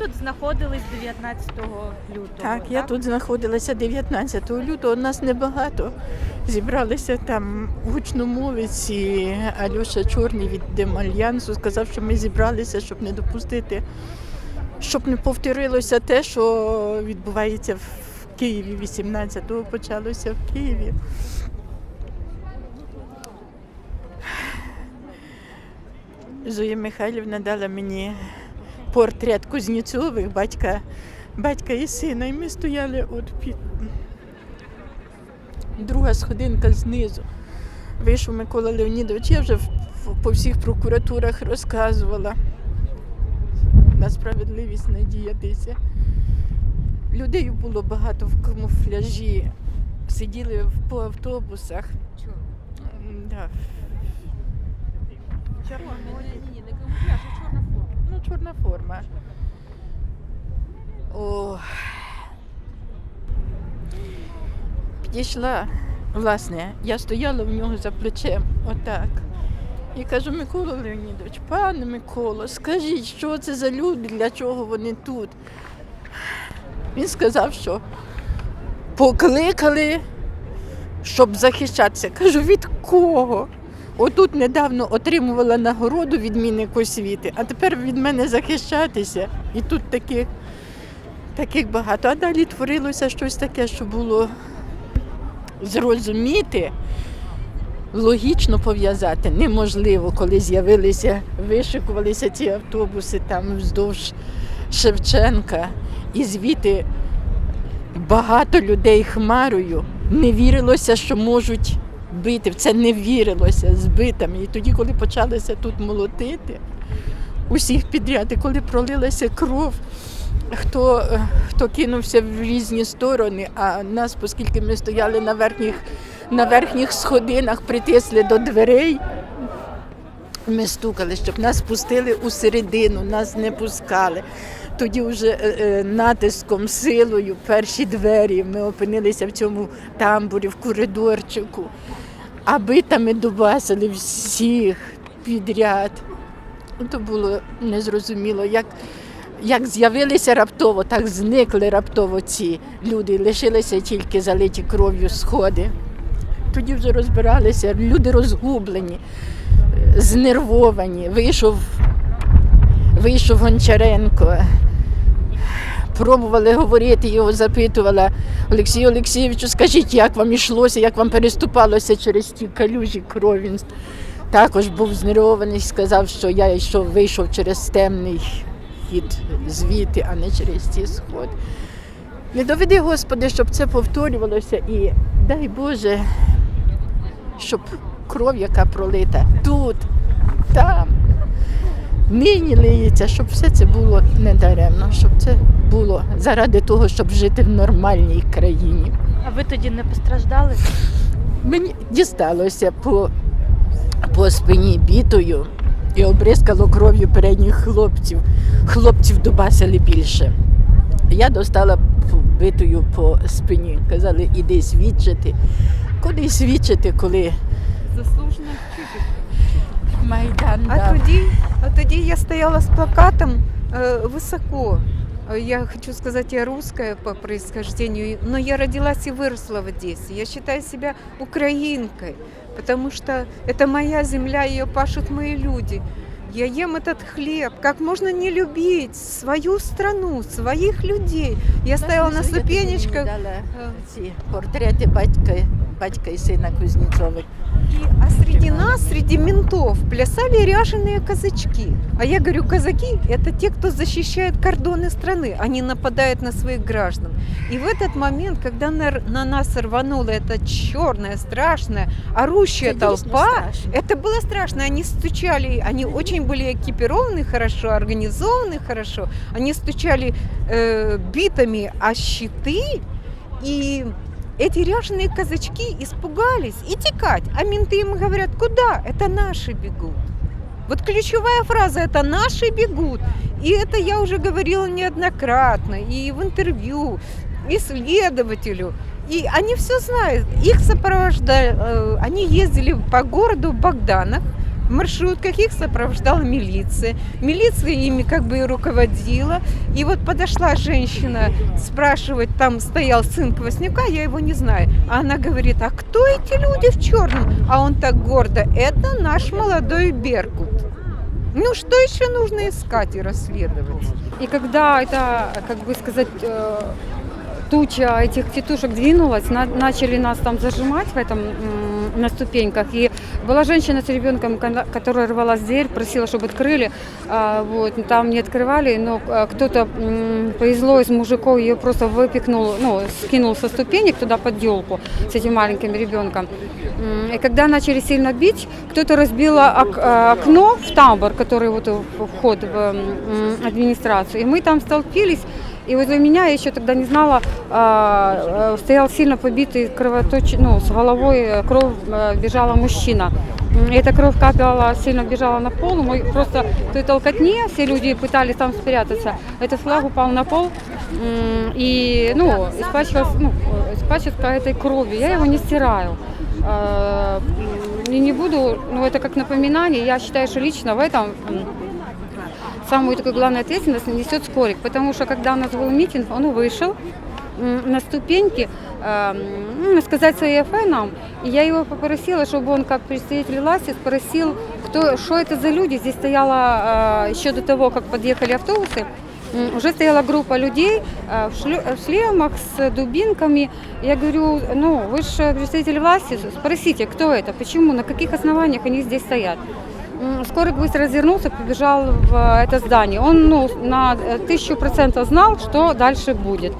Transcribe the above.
тут знаходились 19 лютого. Так, я тут знаходилася 19 лютого, нас небагато. Зібралися там гучномовець Альоша Чорний від Демальянсу сказав, що ми зібралися, щоб не допустити, щоб не повторилося те, що відбувається в Києві 18-го почалося в Києві. Зоя Михайлівна дала мені портрет Кузнєцових, батька, батька і сина. І ми стояли от під друга сходинка знизу. Вийшов Микола Леонідович, я вже по всіх прокуратурах розказувала. На справедливість надіятися. Людей було багато в камуфляжі, сиділи по автобусах. М, Да. Чорна, ні, не камуфляж, а чорна форма. Ну, чорна форма. О. Підійшла, власне, я стояла в нього за плечем, отак. І кажу, Микола Леонідович, пане Миколо, скажіть, що це за люди, для чого вони тут? Він сказав, що покликали, щоб захищатися. Кажу, від кого? Отут недавно отримувала нагороду відмінник освіти, а тепер від мене захищатися. І тут таких, таких багато. А далі творилося щось таке, що було зрозуміти, логічно пов'язати неможливо, коли з'явилися, вишикувалися ці автобуси там вздовж Шевченка, і звідти багато людей хмарою не вірилося, що можуть бити. В це не вірилося з. І тоді, коли почалося тут молотити усіх підряд, і коли пролилася кров, хто, е, хто кинувся в різні сторони, а нас, оскільки ми стояли на верхніх, на верхніх сходинах, притисли до дверей. Ми стукали, щоб нас пустили у середину, нас не пускали. Тоді вже е, е, натиском, силою, перші двері. Ми опинилися в цьому тамбурі, в коридорчику. А битами дубасили всіх підряд. Ну, То було незрозуміло, як, як з'явилися раптово, так зникли раптово ці люди. Лишилися тільки залиті кров'ю сходи. Тоді вже розбиралися, люди розгублені, е, знервовані. Вийшов, вийшов Гончаренко. Пробували говорити, його запитувала Олексію Олексійовичу, скажіть, як вам ішлося, як вам переступалося через ті калюжі крові. Він також був знервований, сказав, що я йшов, вийшов через темний хід звідти, а не через ці сходи. Не доведи, Господи, щоб це повторювалося і дай Боже, щоб кров, яка пролита тут, там, нині лиється, щоб все це було недаремно, щоб це було заради того, щоб жити в нормальній країні. А ви тоді не постраждали? Мені дісталося по, по спині бітою і обризкало кров'ю передніх хлопців. Хлопців добасили більше. Я достала битою по спині. Казали, іди свідчити. Куди свідчити, коли. Майдан А дав. тоді, а тоді я стояла з плакатом э, высоко. Э, Я хочу сказать, я русская по происхождению, но я родилась и выросла в Одессе. Я считаю себя украинкой, потому что это моя земля, ее пашут мои люди. Я ем этот хлеб. Как можно не любить свою страну, своих людей? Я стояла на ступенечках. Дала э, ці портрети батька, батька і сина Кузнєцових. И, а среди нас, среди ментов, плясали ряженые казачки. А я говорю, казаки – это те, кто защищает кордоны страны, они нападают на своих граждан. И в этот момент, когда на, на нас рванула эта черная, страшная, орущая Це дійсно толпа, страшно. это было страшно. Они стучали, они очень были экипированы хорошо, организованы хорошо. Они стучали э, битами о щиты, и эти ряженые казачки испугались и текать. А менты им говорят, куда? Это наши бегут. Вот ключевая фраза – это «наши бегут». И это я уже говорила неоднократно, и в интервью, и следователю. И они все знают. Их сопровождали, э, они ездили по городу в Богданах, маршрутках их сопровождала милиция. Милиция ими как бы и руководила. И вот подошла женщина спрашивать, там стоял сын Кваснюка, я его не знаю. А она говорит, а кто эти люди в черном? А он так гордо, это наш молодой Беркут. Ну что еще нужно искать и расследовать? И когда это, как бы сказать, э, туча этих тетушек двинулась, на- начали нас там зажимать в этом м, на ступеньках. И была женщина с ребенком, кона- которая рвалась в дверь, просила, чтобы открыли. А, вот, там не открывали, но э, кто-то м, повезло из мужиков ее просто выпихнул, ну, скинул со ступенек туда под елку с этим маленьким ребенком. М, И когда начали сильно бить, кто-то разбил ок- э, окно в тамбур, который вот в- вход в м, администрацию. И мы там столпились. И возле меня, я еще тогда не знала, а, э, стоял сильно побитый кровоточ... ну, с головой э, кровь э, бежала мужчина. М, Эта кровь капала, сильно бежала на пол. Мы просто в той толкотне, все люди пытались там спрятаться. Этот флаг упал на пол и ну, испачкался, ну, испачкался этой кровью. Я его не стираю. М, И не буду, ну это как напоминание. Я считаю, что лично в этом самую такую главную ответственность несет Скорик, потому что когда у нас был митинг, он вышел м, на ступеньки э, м, сказать свои ФЭ нам, и я его попросила, чтобы он как представитель власти спросил, кто, что это за люди. Здесь стояла э, еще до того, как подъехали автобусы, м, уже стояла группа людей э, в, шлю- в шлемах с дубинками. Я говорю, ну вы же представитель власти, спросите, кто это, почему, на каких основаниях они здесь стоят. М, Скорик быстро развернулся, побежал в это здание. Он ну, на э, тысячу процентов знал, что дальше будет.